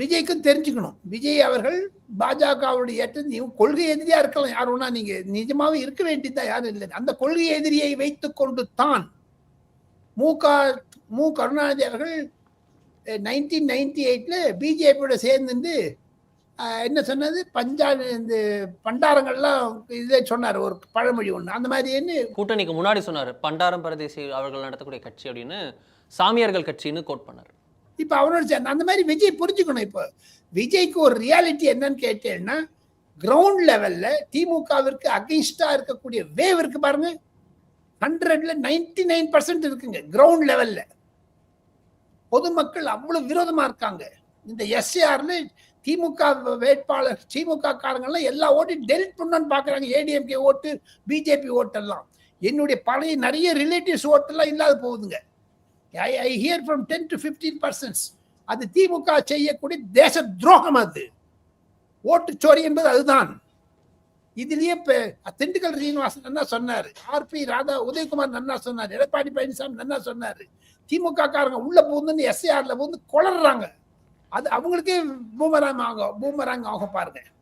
விஜய்க்கும் தெரிஞ்சுக்கணும். விஜய் அவர்கள் பாஜகவுடைய ஏற்ற நீ கொள்கை எதிரியா இருக்கலாம். யாருன்னா நீங்க நிஜமாவே இருக்க வேண்டியதா யாரும் இல்லை. அந்த கொள்கை எதிரியை வைத்துக் கொண்டு தான் மு க மு கருணாநிதி அவர்கள் நைன்டீன் நைன்டி எயிட்ல பிஜேபியோட சேர்ந்து என்ன சொன்னது? பஞ்சாப் இந்த பண்டாரங்கள்லாம் இதே சொன்னார். ஒரு பழமொழி ஒன்று அந்த மாதிரி என்ன? கூட்டணிக்கு முன்னாடி சொன்னார். பண்டாரம் பிரதேச அவர்கள் நடத்தக்கூடிய கட்சி அப்படின்னு சாமியார்கள் கட்சின்னு கோட் பண்ணார். இப்போ அவனோட சேர்ந்து அந்த மாதிரி விஜய் புரிஞ்சுக்கணும் இப்போ. விஜய்க்கு ஒரு ரியாலிட்டி என்னன்னு கேட்டேன்னா கிரவுண்ட் லெவல்ல திமுகவிற்கு அகைன்ஸ்டா இருக்கக்கூடிய வேவ் இருக்கு பாருங்க. ஹண்ட்ரட்ல நைன்டி நைன் பர்சன்ட் இருக்குங்க கிரவுண்ட் லெவல்ல பொதுமக்கள் அவ்வளவு விரோதமா இருக்காங்க. இந்த எஸ்ஏஆர்ல திமுக வேட்பாளர் திமுக காரங்கெல்லாம் எல்லா ஓட்டையும் டெலிட் பண்ணணும்னு பாக்குறாங்க. ஏடிஎம்கே ஓட்டு பிஜேபி ஓட்டெல்லாம். என்னுடைய பழைய நிறைய ரிலேட்டிவ்ஸ் ஓட்டெல்லாம் இல்லாத போகுதுங்க. I I hear from ten to fifteen percents அது திமுக செய்யக்கூடிய தேச துரோகம் அது ஓட்டுச்சோரி என்பது அதுதான். இதுலயே இப்போ திண்டுக்கல் சீனிவாசன் நன்னா சொன்னார். ஆர்பி ராதா உதயகுமார் நன்னா சொன்னார். எடப்பாடி பழனிசாமி நன்னா சொன்னார். திமுக காரங்க உள்ள பூந்துன்னு எஸ்ஏஆர்ல பூந்து குளறாங்க அது அவங்களுக்கே பூமராங் ஆகும் பூமராங் ஆகும் பாருங்க.